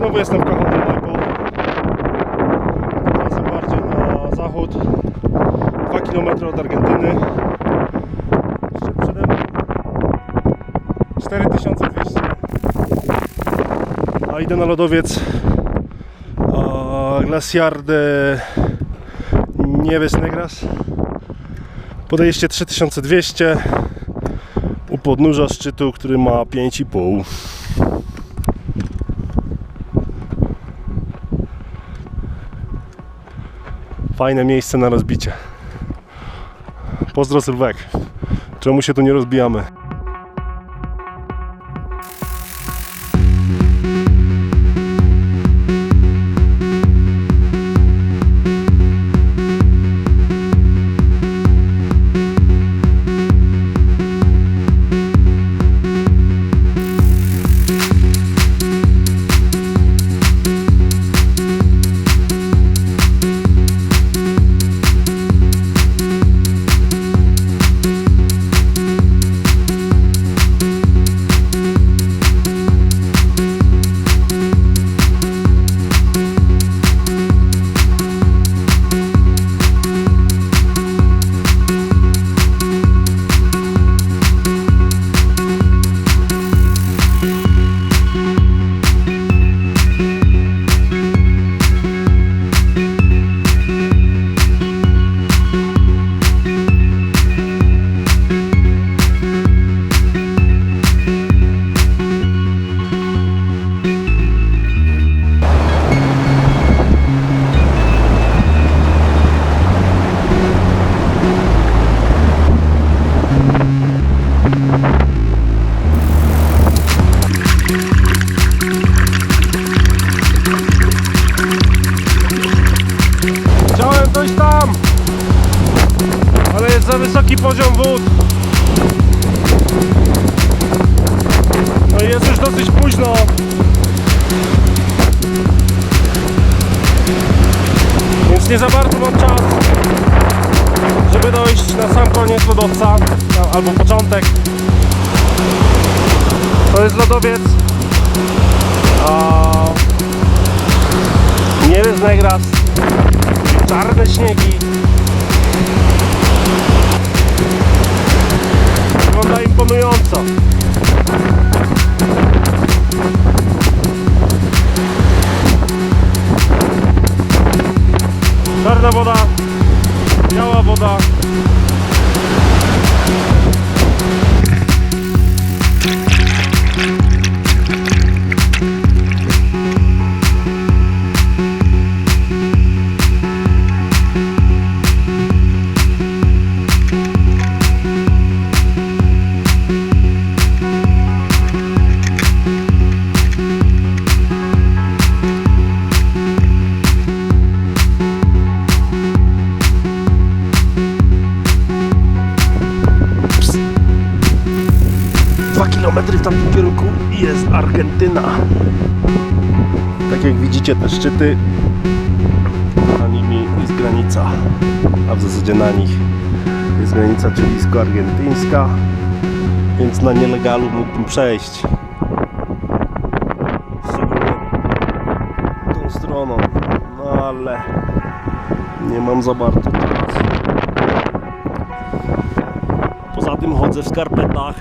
Znowu jestem w Cajon Maipo. Razem bardziej na zachód. 2 km od Argentyny. Jeszcze przede mną 4200. A idę na lodowiec Glaciar de Nieves Negras. Podejście 3200 u podnóża szczytu, który ma 5,5. Fajne miejsce na rozbicie. Pozdro Sylwek. Czemu się tu nie rozbijamy? Wysoki poziom wód. No jest już dosyć późno. Więc nie za bardzo mam czas, żeby dojść na sam koniec lodowca, no, albo początek. To jest lodowiec. Nie jest Negras czarne śniegi. Wygląda imponująco. Czarna woda, biała woda. Dwa kilometry w tamtym kierunku jest Argentyna. Tak jak widzicie te szczyty, za nimi jest granica, a w zasadzie na nich jest granica chilijsko-argentyńska, więc na nielegalu mógłbym przejść. Tą stroną, no ale nie mam za bardzo czasu. Poza tym chodzę w skarpetach